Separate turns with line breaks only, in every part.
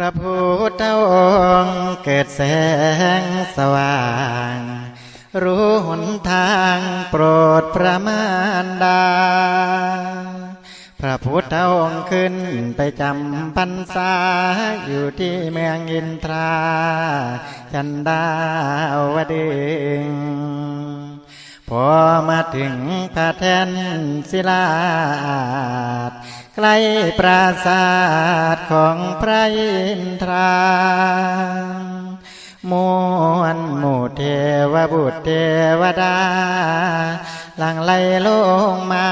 พระพุทธองค์เกิดแสงสว่าง รู้หนทางโปรดพระมารดา พระพุทธองค์ขึ้นไปจำพรรษา อยู่ที่เมืองอินทราชันดาวดึงพอมาถึงพระแท่นศิลาอา ใกล้ปราสาทของพระอินทรามวลหมู่เทวบุตรเทวดา หลังไหลลงมา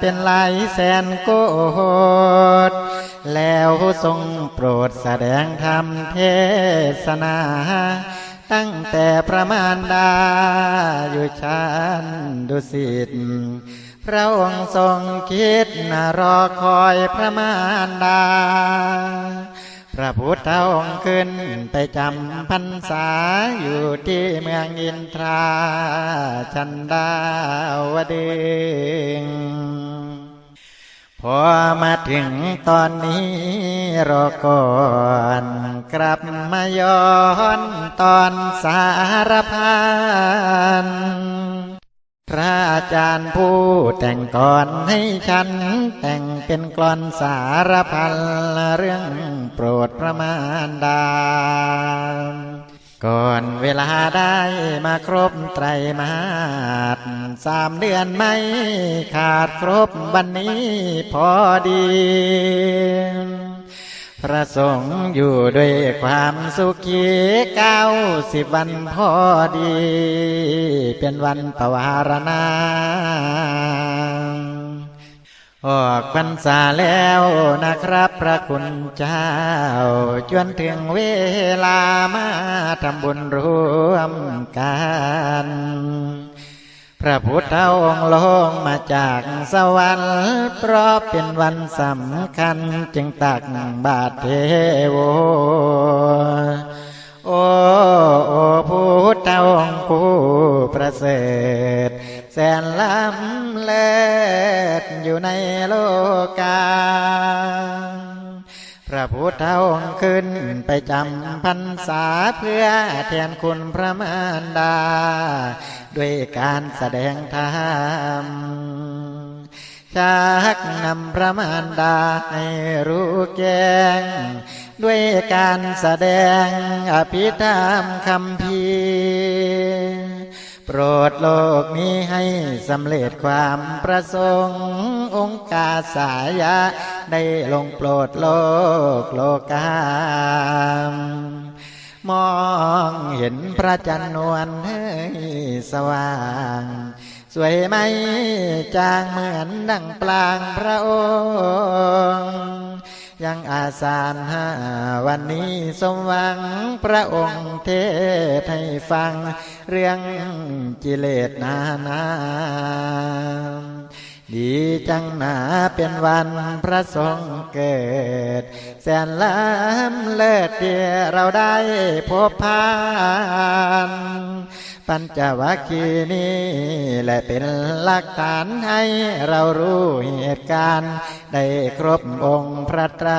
เป็นหลายแสนโกดแล้วทรงโปรดแสดงธรรมเทศนา ตั้งแต่ประมาณดาอยู่ชั้นดุสิต พระองค์ทรงคิดนรอคอยพระมารดา พระพุทธองค์ขึ้นไปจำพรรษาอยู่ที่เมืองอินทราชันดาวดึงพอมาถึงตอนนี้รอก่อนกลับมาย้อนตอนสารพัน พระอาจารย์ผู้แต่งก่อนให้ฉัน แต่งเป็นกลอนสารพันเรื่องโปรดพระมารดา ก่อนเวลาได้มาครบไตรมาสสามเดือนไม่ขาดครบวันนี้พอดี ระสงฆ์อยู่ด้วยความสุขีเก้าสิบวันพอดี เป็นวันปวารณาออกพรรษาแล้วนะครับพระคุณเจ้าจนถึงเวลามาทำบุญร่วมกัน ระพุทธองค์ลงมาจากสวรรค์ เพราะเป็นวันสำคัญจึงตักบาตรเทโวโอ้โอพุทธองค์ผู้ประเสริฐแสนล้ำเลิศอยู่ในโลกา พระพุทธองค์ขึ้นไปจำพรรษาเพื่อแทนคุณพระมารดา ด้วยการแสดงธรรมชักนำพระมารดาให้รู้แจ้ง ด้วยการแสดงอภิธรรมคำพีโปรดโลกนี้ให้สำเร็จความประสงค์ องค์กาสายะ ได้ลงโปรดโลกโลกาม มองเห็นพระจันทร์นวลเฮ้ยสว่าง สวยไหมจางเหมือนดังปลางพระองค์ ยังอาสานหาวันนี้สมหวังพระองค์เทศให้ฟัง เรื่องกิเลสนานา ดีจังหนาเป็นวันพระทรงเกิด แสนล้ำเลิศเดียเราได้พบพานปัญจวัคคีนี้และเป็นหลักฐานให้เรารู้เหตุการณ์ ได้ครบองค์พระไตร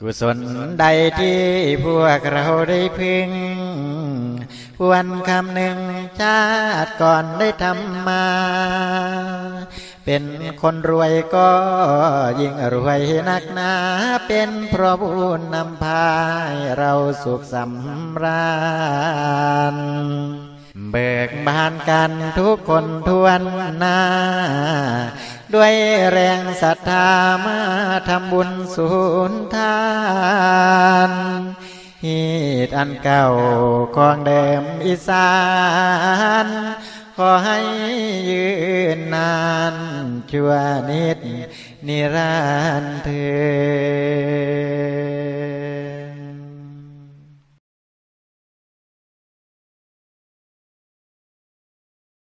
กุศลใดที่พวกเราได้พึง วรคำหนึ่งชาติก่อนได้ทำมา เป็นคนรวยก็ยิ่งรวยนักหนา เป็นเพราะบุญนำพาเราสุขสำราญเบิกบานกันทุกคนทวนหน้า ด้วยแรงศรัทธามาทำบุญสูนทาน ฮีดอันเก่าของเดิมอีสาน ขอให้ยืนนาน ชั่วนิดนิรันดร์เธอ